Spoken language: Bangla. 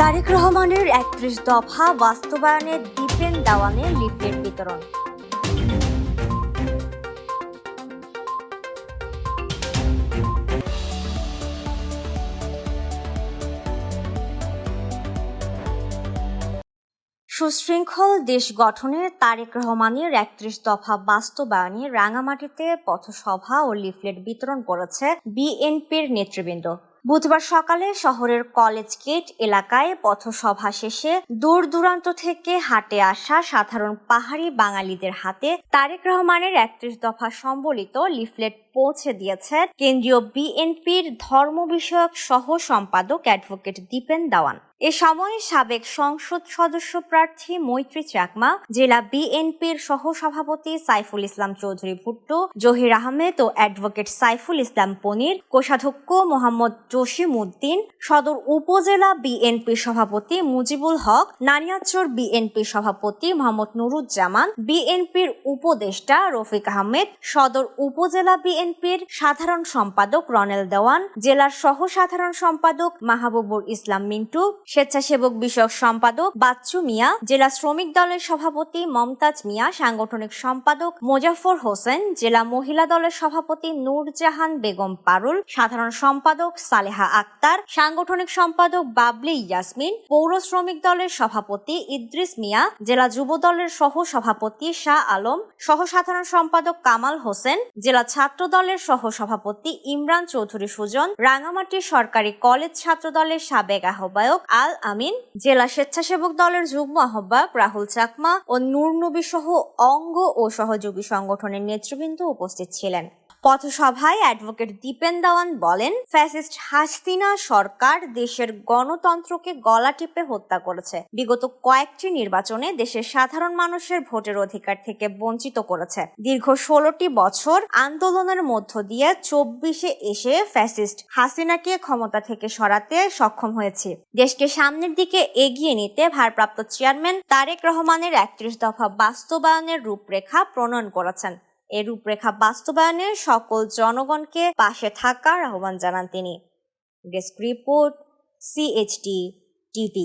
তারেক রহমানের একত্রিশ দফা বাস্তবায়নে ডিপেন দেওয়ানে লিফলেট বিতরণ। সুশৃঙ্খল দেশ গঠনে তারেক রহমানের একত্রিশ দফা বাস্তবায়নে রাঙামাটিতে পথসভা ও লিফলেট বিতরণ করেছে বিএনপির নেতৃবৃন্দ। বুধবার সকালে শহরের কলেজ গেট এলাকায় পথসভা শেষে দূর দূরান্ত থেকে হাটে আসা সাধারণ পাহাড়ি বাঙালিদের হাতে তারেক রহমানের একত্রিশ দফা সম্বলিত লিফলেট পৌঁছে দিয়েছে কেন্দ্রীয় বিএনপির ধর্ম বিষয়ক সহ সম্পাদক অ্যাডভোকেট দীপেন দাওয়ান। এ সময় সাবেক সংসদ সদস্য প্রার্থী মৈত্রী চাকমা, জেলা বিএনপির সহ সভাপতি সাইফুল ইসলাম চৌধুরী ভুট্টো, জহির আহমেদ ও অ্যাডভোকেট সাইফুল ইসলাম পনির, কোষাধ্যক্ষ মোহাম্মদ জসিম উদ্দিন, সদর উপজেলা বিএনপির সভাপতি মুজিবুল হক, নানিয়াচর বিএনপির সভাপতি মোহাম্মদ নুরুজ্জামান, বিএনপির উপদেষ্টা রফিক আহমেদ, সদর উপজেলা বিএনপির সাধারণ সম্পাদক রনেল দেওয়ান, জেলার সহ সাধারণ সম্পাদক মাহবুবুর ইসলাম মিন্টু, স্বেচ্ছাসেবক বিষয়ক সম্পাদক বাচ্চু মিয়া, জেলা শ্রমিক দলের সভাপতি মমতাজ মিয়া, সাংগঠনিক সম্পাদক মোজাফর হোসেন, জেলা মহিলা দলের সভাপতি নূরজাহান বেগম পারুল, সাধারণ সম্পাদক সালেহা আক্তার, সাংগঠনিক সম্পাদক বাবলি ইয়াসমিন, পৌর শ্রমিক দলের সভাপতি ইদ্রিস মিয়া, জেলা যুব দলের সহ সভাপতি শাহ আলম সহ সাধারণ সম্পাদক কামাল হোসেন, জেলা ছাত্র দলের সহ সভাপতি ইমরান চৌধুরী সুজন, রাঙামাটি সরকারি কলেজ ছাত্র দলের সাবেক আহ্বায়ক আল আমিন, জেলা স্বেচ্ছাসেবক দলের যুগ্ম আহ্বায়ক রাহুল চাকমা ও নূর নবী সহ অঙ্গ ও সহযোগী সংগঠনের নেতৃবৃন্দ উপস্থিত ছিলেন। পথসভায় অ্যাডভোকেট দীপেন দাওয়ান বলেন, ফ্যাসিস্ট হাসিনা সরকার দেশের গণতন্ত্রকে গলা টিপে হত্যা করেছে। বিগত কয়েকটি নির্বাচনে দেশের সাধারণ মানুষের ভোটের অধিকার থেকে বঞ্চিত করেছে। দীর্ঘ ষোলোটি বছর আন্দোলনের মধ্য দিয়ে চব্বিশে এসে ফ্যাসিস্ট হাসিনাকে ক্ষমতা থেকে সরাতে সক্ষম হয়েছে। দেশকে সামনের দিকে এগিয়ে নিতে ভারপ্রাপ্ত চেয়ারম্যান তারেক রহমানের একত্রিশ দফা বাস্তবায়নের রূপরেখা প্রণয়ন করেছেন। এ রূপরেখা বাস্তবায়নে সকল জনগণকে পাশে থাকার আহ্বান জানান তিনি। Desk report CHT TV